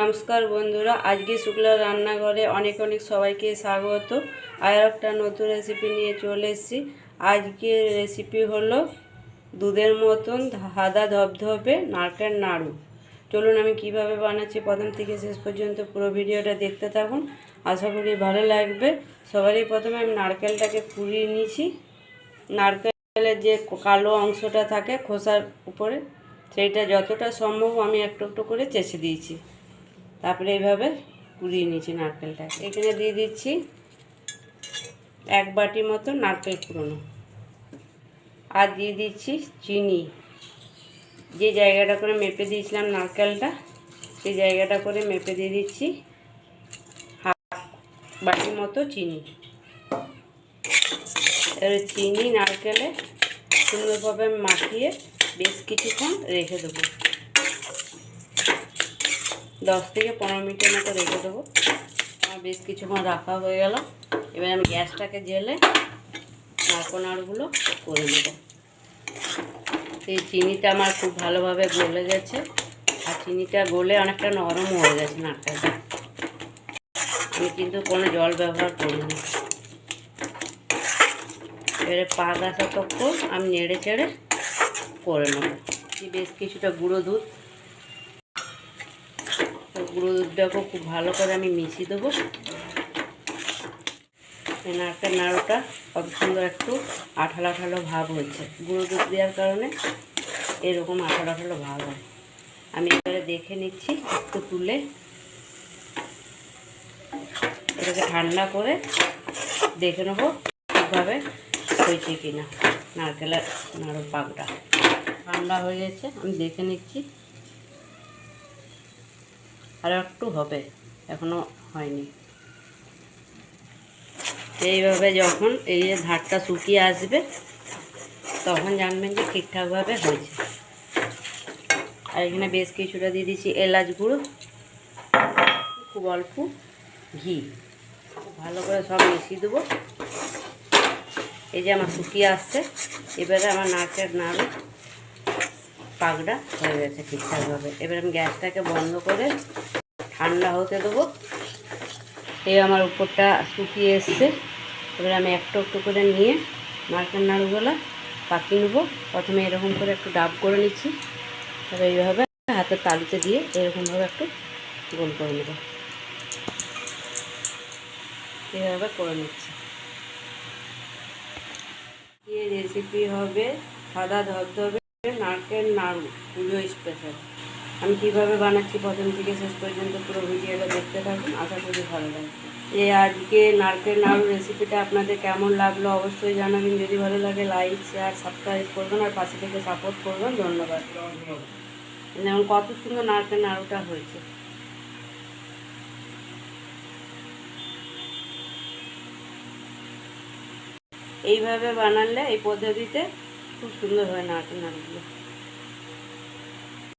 নমস্কার বন্ধুরা, আজকে শুক্লা রান্নাঘরে অনেক অনেক সবাইকে স্বাগত। আর একটা নতুন রেসিপি নিয়ে চলে এসেছি। আজকের রেসিপি হলো দুধের মতন সাদা ধবধবে নারকেল নাড়ু। চলুন আমি কীভাবে বানাচ্ছি প্রথম থেকে শেষ পর্যন্ত পুরো ভিডিওটা দেখতে থাকুন। আশা করি ভালো লাগবে। সবারই প্রথমে আমি নারকেলটাকে কুড়িয়ে নিয়েছি। নারকেলের যে কালো অংশটা থাকে খোসার উপরে, সেইটা যতটা সম্ভব আমি একটু একটু করে চেঁচে দিয়েছি। তারপরে এইভাবে কুড়িয়ে নিয়েছি নারকেলটাকে এখানে দিয়ে দিচ্ছি এক বাটি মতো নারকেল কুড়োনো। আর দিয়ে দিচ্ছি চিনি। যে জায়গাটা করে মেপে দিয়েছিলাম নারকেলটা সেই জায়গাটা করে মেপে দিয়ে দিচ্ছি হাফ বাটি মতো চিনি। এবারে চিনি, নারকেলে সুন্দরভাবে মাখিয়ে বেশ কিছুক্ষণ রেখে দেবো। দশ থেকে পনেরো মিনিটের মতো রেখে দেবো। আমার বেশ কিছুক্ষণ রাখা হয়ে গেল। এবার আমি গ্যাসটাকে জেলে নারকো নাড়ুগুলো করে নেব। এই চিনিটা আমার খুব ভালোভাবে গলে গেছে। আর চিনিটা গলে অনেকটা নরম হয়ে গেছে নারকেলটা। আমি কিন্তু কোনো জল ব্যবহার করিনি। এবারে পাক আসা তখন আমি নেড়ে চেড়ে করে নেব। বেশ কিছুটা গুঁড়ো দুধ গুঁড়ো দুধটাকেও খুব ভালো করে আমি মিশিয়ে দেবো। নারকেল নাড়ুটা কত সুন্দর একটু আঠালো আঠালো ভাব হয়েছে। গুঁড়ো দুধ দেওয়ার কারণে এরকম আঠালো আঠালো ভাব হয়। আমি এবারে দেখে নিচ্ছি একটু তুলে। এটাকে ঠান্ডা করে দেখে নেব ঠিকভাবে হয়েছে কিনা। নারকেলের নাড়ু পাকটা। ঠান্ডা হয়ে গেছে, আমি দেখে নিচ্ছি। আর একটু হবে এখনও হয়নি। এইভাবে যখন এই যে ধারটা শুকিয়ে আসবে, তখন জানবেন যে ঠিকঠাকভাবে হয়েছে। আর এখানে বেশ কিছুটা দিয়ে দিচ্ছি এলাচ গুঁড়ো, খুব অল্প ঘি। ভালো করে সব মিশিয়ে দেবো। এই যে আমার শুকিয়ে আসছে, এবারে আমার নারকেল নাড়ু পাকটা হয়ে গেছে ঠিকঠাকভাবে। এবার আমি গ্যাসটাকে বন্ধ করে ঠান্ডা হতে দেবো। এই আমার উপরটা শুকিয়ে এসছে। এবার আমি একটু একটু করে নিয়ে নারকেল নাড়ুগুলো পাকিয়ে নেব। প্রথমে এরকম করে একটু ডাব করে নিচ্ছি। তবে এইভাবে হাতের তালুতে দিয়ে এরকমভাবে একটু গোল করে নেব। এইভাবে করে নিচ্ছি। এই রেসিপি হবে সাদা ধবধবে। নারকেল নাড়ু, পুজো স্পেশাল আমি কীভাবে বানাচ্ছি প্রথম থেকে শেষ পর্যন্ত পুরো ভিডিওটা দেখতে থাকুন, আশা করি ভালো লাগবে। এই আজকে নারকেল নাড়ু রেসিপিটা আপনাদের কেমন লাগল অবশ্যই জানাবেন। যদি ভালো লাগে লাইক শেয়ার সাবস্ক্রাইব করবেন আর পাশে থেকে সাপোর্ট করবেন। ধন্যবাদ। যেমন কত সুন্দর নারকেল নাড়ুটা হয়েছে। এইভাবে বানালে এই পদ্ধতিতে খুব সুন্দর হয় নারকেল নাড়ুগুলো।